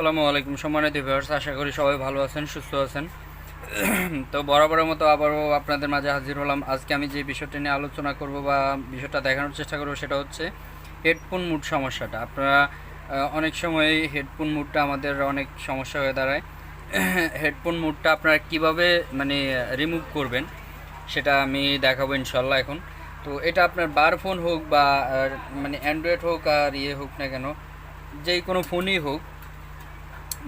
আসসালামু আলাইকুম সম্মানিত ভিউয়ার্স আশা করি সবাই ভালো আছেন, সুস্থ আছেন। তো বরাবরের মতো আবারও আপনাদের মাঝে হাজির হলাম। আজকে আমি যে বিষয়টা নিয়ে আলোচনা করব বা বিষয়টা দেখানোর চেষ্টা করব সেটা হচ্ছে হেডফোন মুড সমস্যাটা। আপনারা অনেক সময় হেডফোন মুডটা আমাদের অনেক সমস্যা হয়ে দাঁড়ায়। হেডফোন মুডটা আপনারা কীভাবে মানে রিমুভ করবেন সেটা আমি দেখাবো ইনশাল্লাহ এখন। তো এটা আপনার বার ফোন হোক বা মানে অ্যান্ড্রয়েড হোক আর ইয়ে হোক না কেন, যেই কোনো ফোনই হোক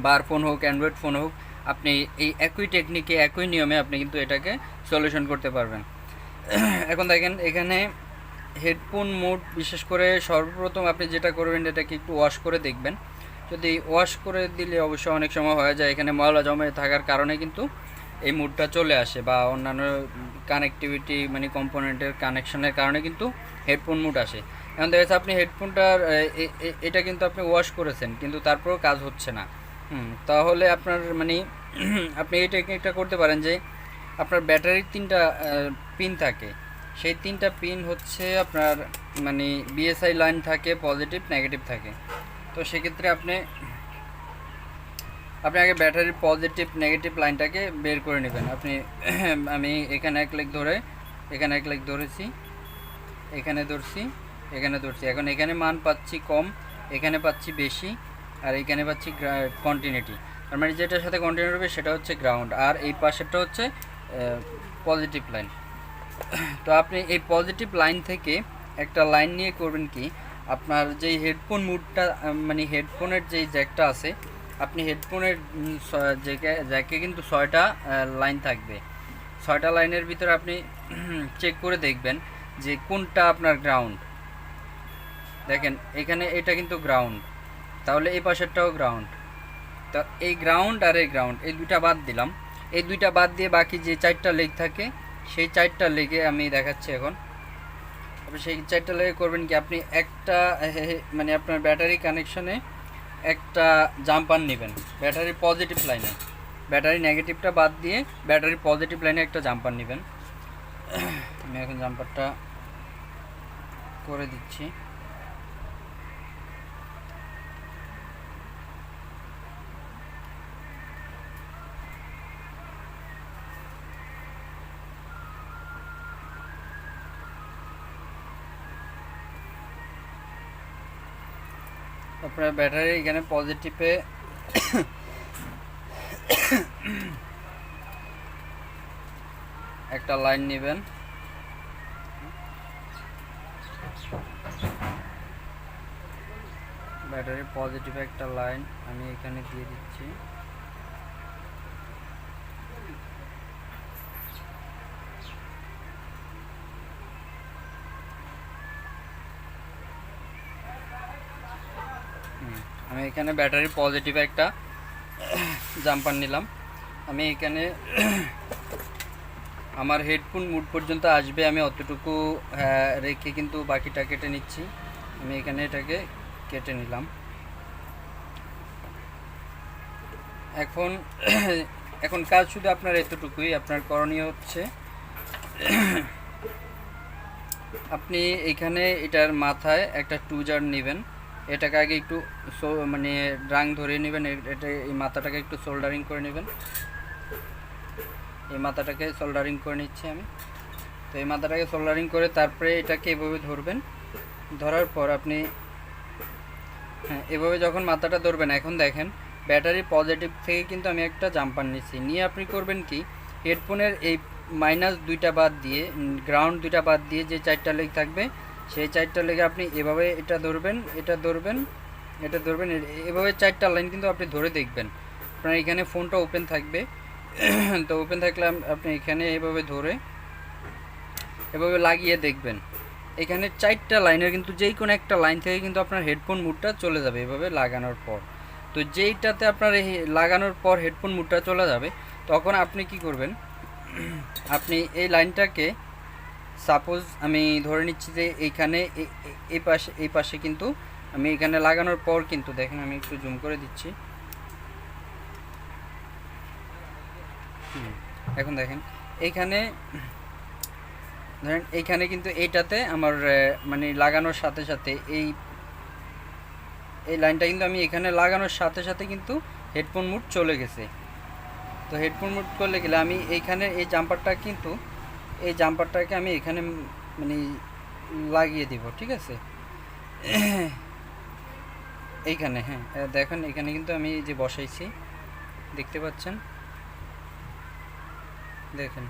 বার ফোন হোক, অ্যান্ড্রয়েড ফোন হোক, আপনি এই একই টেকনিকে একই নিয়মে আপনি কিন্তু এটাকে সলিউশন করতে পারবেন। এখন দেখেন, এখানে হেডফোন মোড বিশেষ করে সর্বপ্রথম আপনি যেটা করবেন, এটাকে একটু ওয়াশ করে দেখবেন। যদি ওয়াশ করে দিলে অবশ্য অনেক সময় হয়ে যায়, এখানে ময়লা জমে থাকার কারণে কিন্তু এই মুডটা চলে আসে বা অন্যান্য কানেক্টিভিটি মানে কম্পোনেন্টের কানেকশনের কারণে কিন্তু হেডফোন মুড আসে। এখন দেখা আপনি হেডফোনটার এটা কিন্তু আপনি ওয়াশ করেছেন, কিন্তু তারপরেও কাজ হচ্ছে না। তাহলে আপনার মানে আপনি এই টেকনিকটা করতে পারেন যে আপনার ব্যাটারির তিনটা পিন থাকে। সেই তিনটা পিন হচ্ছে আপনার মানে বিএসআই লাইন থাকে পজিটিভ নেগেটিভ থাকে। তো সেক্ষেত্রে আপনি আপনি আগে ব্যাটারির পজিটিভ নেগেটিভ লাইনটাকে বের করে নেবেন। আপনি আমি এখানে এক লেগ ধরে, এখানে এক লেগ ধরেছি, এখানে ধরছি এখানে ধরছি। এখন এখানে মান পাচ্ছি কম, এখানে পাচ্ছি বেশি। আর এইখানে পাচ্ছি কন্টিনিউটি তার মানে যেটার সাথে কন্টিনিউটি হবে সেটা হচ্ছে গ্রাউন্ড আর এই পাশেরটা হচ্ছে পজিটিভ লাইন তো আপনি এই পজিটিভ লাইন থেকে একটা লাইন নিয়ে করবেন কি, আপনার যেই হেডফোন মুডটা মানে হেডফোনের যেই জ্যাকটা আছে, আপনি হেডফোনের জ্যাকে কিন্তু ছয়টা লাইন থাকবে। ছয়টা লাইনের ভিতরে আপনি চেক করে দেখবেন যে কোনটা আপনার গ্রাউন্ড দেখেন, এখানে এটা কিন্তু গ্রাউন্ড তাহলে এই পাশেরটাও গ্রাউন্ড তো এই গ্রাউন্ড আর এই গ্রাউন্ড এই দুইটা বাদ দিলাম। এই দুইটা বাদ দিয়ে বাকি যে চারটা লেগ থাকে, সেই চারটা লেগে আমি দেখাচ্ছি এখন। আপনি সেই চারটা লেগে করবেন কি, আপনি একটা মানে আপনার ব্যাটারি কানেকশনে একটা জাম্পার নেবেন ব্যাটারি পজিটিভ লাইনে ব্যাটারি নেগেটিভটা বাদ দিয়ে ব্যাটারি পজিটিভ লাইনে একটা জাম্পার নেবেন। আমি এখন জাম্পারটা করে দিচ্ছি। আপনার ব্যাটারি এখানে পজিটিভে একটা লাইন নেবেন। ব্যাটারি পজিটিভ একটা লাইন আমি এখানে দিয়ে দিচ্ছি। আমি এখানে ব্যাটারি পজিটিভ একটা জাম্পার নিলাম। আমি এখানে আমার হেডফোন মুড পর্যন্ত আসবে, আমি অতটুকু রেখে কিন্তু বাকিটা কেটে নিচ্ছি। আমি এখানে এটাকে কেটে নিলাম। এখন এখন কাজ শুধু আপনার এতটুকুই, আপনার করণীয় হচ্ছে, আপনি এখানে এটার মাথায় একটা টুজার নেবেন। এটাকে আগে একটু মানে ড্রাং ধরে নেবেন এটা এই মাথাটাকে একটু সোল্ডারিং করে নেবেন। এই মাথাটাকে সোল্ডারিং করে নিচ্ছি আমি। তো এই মাথাটাকে সোল্ডারিং করে তারপরে এটাকে এভাবে ধরবেন। ধরার পর আপনি হ্যাঁ এভাবে যখন মাথাটা ধরবেন, এখন দেখেন, ব্যাটারি পজিটিভ থেকে কিন্তু আমি একটা জাম্পার নিচ্ছি। নিয়ে আপনি করবেন কি হেডফোনের এই মাইনাস দুইটা বাদ দিয়ে গ্রাউন্ড দুইটা বাদ দিয়ে যে চারটা লেগ থাকবে সেই চারটা লেগে আপনি এভাবে এটা ধরবেন এটা ধরবেন এটা ধরবেন এভাবে চারটা লাইন কিন্তু আপনি ধরে দেখবেন। আপনার এখানে ফোনটা ওপেন থাকবে। তো ওপেন থাকলে আপনি এখানে এভাবে ধরে, এভাবে লাগিয়ে দেখবেন। এখানে চারটা লাইনের কিন্তু যেই কোনো একটা লাইন থেকে কিন্তু আপনার হেডফোন মুডটা চলে যাবে এভাবে লাগানোর পর। তো যেইটাতে আপনার এই লাগানোর পর হেডফোন মুডটা চলে যাবে, তখন আপনি কি করবেন? আপনি এই লাইনটাকে সাপোজ আমি ধরে নিচ্ছি যে এইখানে এই পাশে এই পাশে কিন্তু আমি এখানে লাগানোর পর কিন্তু দেখেন আমি একটু জুম করে দিচ্ছি। এখন দেখেন এইখানে ধরেন এইখানে কিন্তু এইটাতে আমার মানে লাগানোর সাথে সাথে এই এই লাইনটা কিন্তু আমি এখানে লাগানোর সাথে সাথে কিন্তু হেডফোন মুড চলে গেছে। তো হেডফোন মুড করলে গেলে আমি এইখানে এই জাম্পারটা কিন্তু এই জাম্পারটাকে আমি এখানে মানে লাগিয়ে দিব, ঠিক আছে? এইখানে হ্যাঁ। দেখেন, এখানে কিন্তু আমি যে বসাইছি, দেখতে পাচ্ছেন? দেখেন।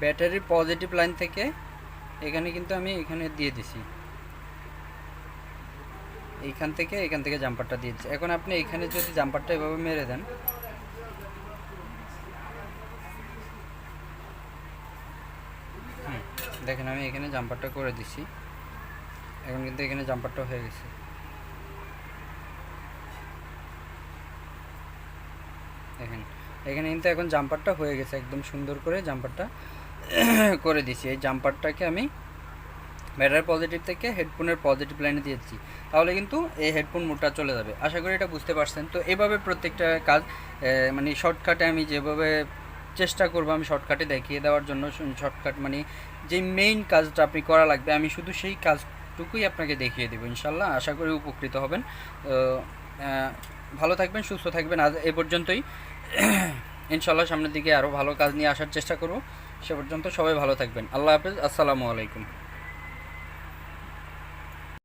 ব্যাটারির পজিটিভ লাইন থেকে এখানে কিন্তু আমি এখানে দিয়ে দিছি। এইখান থেকে, এখান থেকে জাম্পারটা দিয়ে দিচ্ছি এখন আপনি এখানে যদি জাম্পারটা এভাবে মেরে দেন দেখেন, আমি এখানে জাম্পারটা করে দিছি। এখন কিন্তু এখানে জাম্পারটা হয়ে গেছে। দেখেন, এখানে কিন্তু এখন জাম্পারটা হয়ে গেছে, একদম সুন্দর করে জাম্পারটা করে দিছি। এই জাম্পারটাকে আমি ব্যাটারি পজিটিভ থেকে হেডফোনের পজিটিভ লাইনে দিয়েছি তাহলে কিন্তু এই হেডফোন মোটা চলে যাবে। আশা করি এটা বুঝতে পারছেন। তো এভাবে প্রত্যেকটা কাজ মানে শর্টকাটে আমি যেভাবে চেষ্টা করব, আমি শর্টকাটে দেখিয়ে দেওয়ার জন্য শর্টকাট মানে যে মেইন কাজটা আপনি করা লাগবে, আমি শুধু সেই কাজটুকুই আপনাকে দেখিয়ে দেবো, ইনশাল্লাহ। আশা করি উপকৃত হবেন। ভালো থাকবেন, সুস্থ থাকবেন। আজ এ পর্যন্তই। ইনশাল্লাহ সামনের দিকে আরও ভালো কাজ নিয়ে আসার চেষ্টা করব। সে পর্যন্ত সবাই ভালো থাকবেন। আল্লাহ হাফেজ। আসসালামু আলাইকুম।